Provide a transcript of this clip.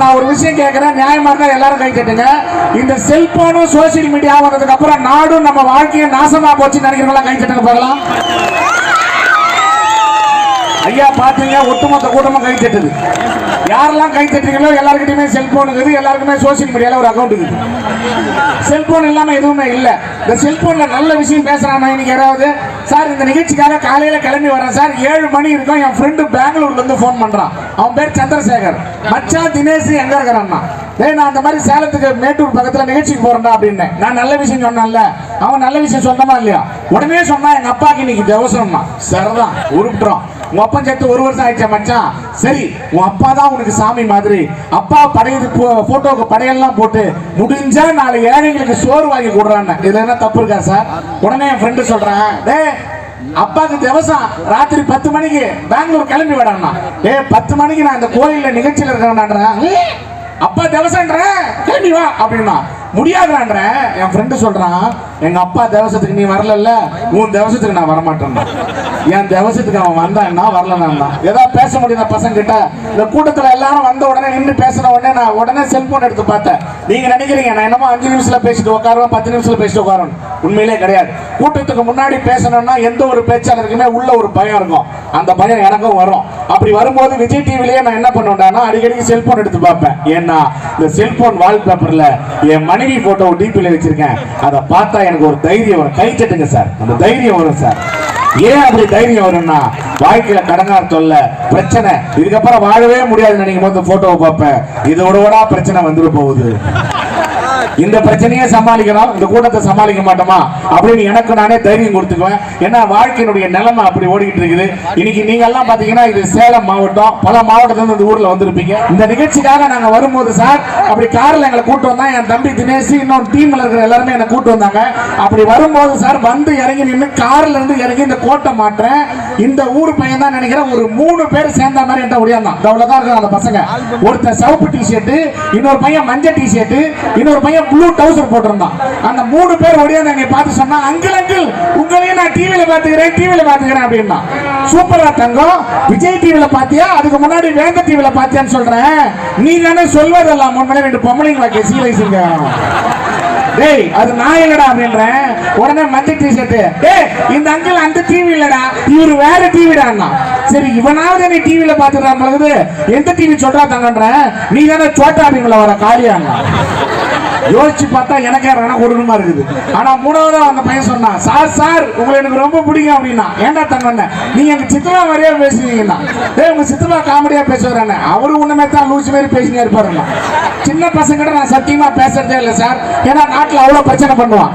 நான் ஒரு விஷயம் கேட்கிறேன். நியாயமா இருந்தா எல்லாரும் கை கட்டுங்க இந்த செல்போனும் சோசியல் மீடியா வந்ததுக்கு அப்புறம் நாடும் நம்ம வாழ்க்கையை நாசமா போச்சு நினைக்கிறவங்களா கை கட்டுங்க பார்க்கலாம் ஐயா பார்த்தீங்க ஒட்டுமொத்த கூட்டமும் கை தட்டுது. யாரெல்லாம் கை தட்டுறீங்களோ எல்லாருக்கிட்டையுமே செல்போன் இருக்குது. எல்லாருக்குமே சோசியல் மீடியாவில் ஒரு அக்கௌண்ட் இருக்குது. செல்போன் இல்லாமல் எதுவுமே இல்லை. இந்த செல்போனில் நல்ல விஷயம் பேசுறானா இன்னைக்கு யாராவது? சார் இந்த நிகழ்ச்சிக்காக காலையில் கிளம்பி வரேன் சார். ஏழு மணி இருக்கும். என் ஃப்ரெண்டு பெங்களூர்லேருந்து ஃபோன் பண்ணுறான் அவன் பேர் சந்திரசேகர். மச்சா தினேஷ் எங்கே இருக்கிறான்னா ஏ நான் அந்த மாதிரி சேலத்துக்கு மேட்டூர் பக்கத்தில் நிகழ்ச்சிக்கு போகிறேன்டா அப்படின்னு. நான் நல்ல விஷயம் சொன்னேன்ல. அவன் நல்ல விஷயம் சொன்னமா இல்லையா? உடனே சொன்னா எங்கள் அப்பாக்கு இன்னைக்கு திவசம்னா சரிதான் உருப்பிட்டுறோம் உன் அப்பா சேர்த்து ஒரு வருஷம் ஆயிடுச்சா மச்சான். சரி உன் அப்பா தான் உனக்கு சாமி மாதிரி. அப்பா படையது போட்டோக்கு படையெல்லாம் போட்டு முடிஞ்சா நாலு ஏழைங்களுக்கு சோறு வாங்கி கொடுறான் இதுல என்ன தப்பு இருக்கா சார் உடனே என் ஃப்ரெண்டு சொல்றேன் டே அப்பாக்கு திவசம் ராத்திரி பத்து மணிக்கு பெங்களூர் கிளம்பி விடாண்ணா ஏ பத்து மணிக்கு நான் இந்த கோயில்ல நிகழ்ச்சியில் இருக்கிறேன் அப்பா திவசன்ற? கிளம்பி வா அப்படின்னா. முடியாதுன்ற என் ஃப்ரெண்டு சொல்றான் எங்க அப்பா தேவசத்துக்கு நீ வரல உன் தேவசத்துக்கு நான் வரமாட்டேன் என் தேவசத்துக்கு அவன் வந்தான்னா வரலன்னா ஏதாவது பேச முடியுதா பசங்க கிட்ட இந்த கூட்டத்துல எல்லாரும் வந்த உடனே நின்று பேசின உடனே நான் உடனே செல்போன் எடுத்து பார்த்தேன். நீங்க நினைக்கிறீங்க நான் என்னமோ அஞ்சு நிமிஷத்துல பேசிட்டு உட்காருவேன் பத்து நிமிஷத்துல பேசிட்டு உட்காருவேன் உண்மையிலே கிடையாது. கூட்டத்துக்கு முன்னாடி பேசணும்னா எந்த ஒரு பேச்சாளருக்குமே உள்ள ஒரு பயம் இருக்கும். அந்த பயம் எனக்கும் வரும். அப்படி வரும்போது விஜய் டிவிலேயே நான் என்ன பண்ணுவேன்னா அடிக்கடிக்கு செல்போன் எடுத்து பார்ப்பேன். ஏன்னா இந்த செல்போன் வால்பேப்பர்ல என் மனைவி போட்டோ டிபியில் வச்சிருக்கேன். அதை பார்த்தா எனக்கு ஒரு தைரியம் வரும். கை தட்டுங்க சார். அந்த தைரியம் வரும் சார். ஏன் அப்படி தைரியம் வரும்னா வாழ்க்கையில கடங்கார் தொல்ல பிரச்சனை. இதுக்கப்புறம் வாழவே முடியாதுன்னு நினைக்கும் போது போட்டோவை பார்ப்பேன். இதோட பிரச்சனை வந்துட போகுது. இந்த பிரச்சனையை சமாளிக்கணும் இந்த கூட்டத்தை சமாளிக்க மாட்டோமா? அப்படின்னு எனக்கு நானே தைரியம் கொடுத்துக்குவேன். ஏன்னா வாழ்க்கையினுடைய நிலைமை அப்படி ஓடிக்கிட்டு இருக்குது. இன்னைக்கு நீங்க எல்லாம் பாத்தீங்கன்னா இது சேலம் மாவட்டம் பல மாவட்டத்துலேருந்து இந்த ஊர்ல வந்திருப்பீங்க. இந்த நிகழ்ச்சிக்காக நாங்க வரும்போது சார் அப்படி கார்ல எங்களை கூட்டு வந்தா என் தம்பி தினேஷ் இன்னொரு டீம்ல இருக்கிற எல்லாருமே என்னை கூட்டு வந்தாங்க. அப்படி வரும்போது சார் வந்து இறங்கி நின்று கார்ல இருந்து இறங்கி இந்த கோட்டை மாட்டுறேன். இந்த ஊர் பையன் தான் நினைக்கிறேன். ஒரு மூணு பேர் சேர்ந்த மாதிரி என்கிட்ட ஒடியாந்தான். அவ்வளோதான் அவ்வளவுதான் இருக்காங்க அந்த பசங்க. ஒருத்தன் சிவப்பு டி இன்னொரு பையன் மஞ்சள் டி இன்னொரு பையன் ப்ளூ டவுசர் போட்டிருந்தான். அந்த மூணு பேர் ஒடியாந்து என்னை பார்த்து சொன்னா அங்கிள் அங்கிள் உங்களையும் நான் டிவியில பார்த்துக்கிறேன் டிவியில் பார்த்துக்கிறேன் அப்படின்னா சூப்பரா தங்கம். விஜய் டிவியில பாத்தியா அதுக்கு முன்னாடி வேந்த டிவியில பாத்தியான்னு சொல்றேன். நீ தானே சொல்வதெல்லாம். முன்னாடி ரெண்டு பொம்பளைங்களா கே சீலைசிங்க டேய் அது நான் இல்லடா அப்படின்றேன்? உடனே மஞ்சள் டிஷர்ட் டேய் இந்த அங்கிள் அந்த டிவி இல்லடா. இவரு வேற டிவிடா சரி இவனாவது நீ டிவியில பாத்துறான் பழகுது எந்த டிவி சொல்றா தங்கன்ற? நீ தானே சோட்டா அப்படிங்கள வர காலியாங்க யோசிச்சு பார்த்தா எனக்கே ரண கொடுக்கணுமா இருக்குது. ஆனா மூணாவது அந்த பையன் சொன்னான் சார் சார் உங்களை எனக்கு ரொம்ப பிடிக்கும் அப்படின்னா ஏன்டா தங்கண்ண நீங்க எங்க சித்ரா மாதிரியா பேசுவீங்கன்னா ஏ உங்க சித்ரா காமெடியா பேசுவாரு அவரு ஒண்ணுமே தான் லூசி மாதிரி பேசினே இருப்பாருன்னா சின்ன பசங்கிட்ட நான் சத்தியமா பேசுறதே இல்லை சார். ஏன்னா நாட்டுல அவ்வளவு பிரச்சனை பண்ணுவான்.